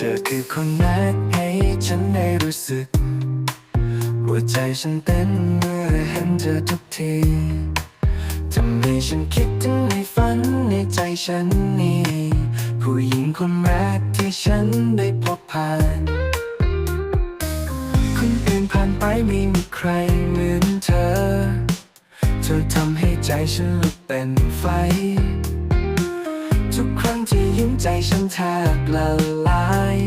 เธอคือคนแรกให้ฉันได้รู้สึก หัวใจฉันเต้นเมื่อเห็นเธอทุกทีทำให้ฉันคิดถึงในฝันในใจฉันนี่ผู้หญิงคนแรกที่ฉันได้พบผ่านคนอื่นผ่านไปไม่มีใครเหมือนเธอ เธอทำให้ใจฉันลุกเป็นไฟ ทุกครั้งที่ยิ้มใจฉันแทบละลาย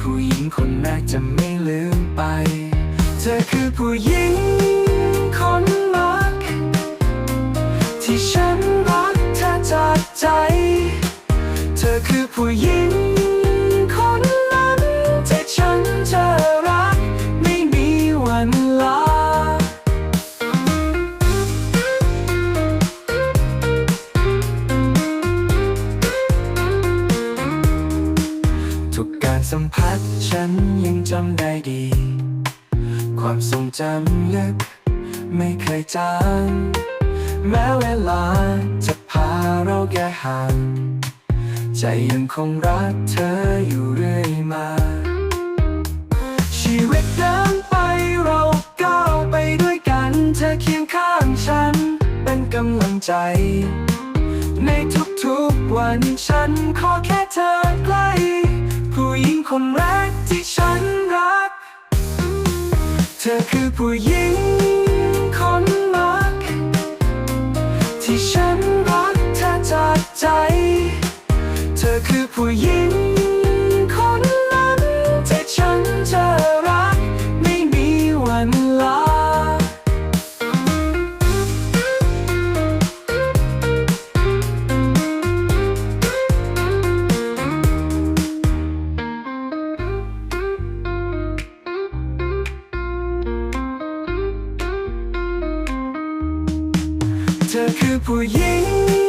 ผู้หญิงคนแรกจะไม่ลืมไป เธอคือผู้หญิง สัมผัสฉันยังจำได้ดี ความทรงจำลึก ไม่เคยจางแม้เวลาจะพาเราแยกห่าง ใจยังคงรักเธออยู่เรื่อยมา ชีวิตเดินไปเราก้าวไปด้วยกัน เธอเคียงข้างฉัน เป็นกำลังใจ ในทุกๆวันฉันขอแค่เธอใกล้ ผู้หญิงคนแรกที่ฉันรัก เธอคือผู้หญิงคนรัก ที่ฉันรักเธอจากใจ เธอคือผู้หญิง ธอคือผู้หญิง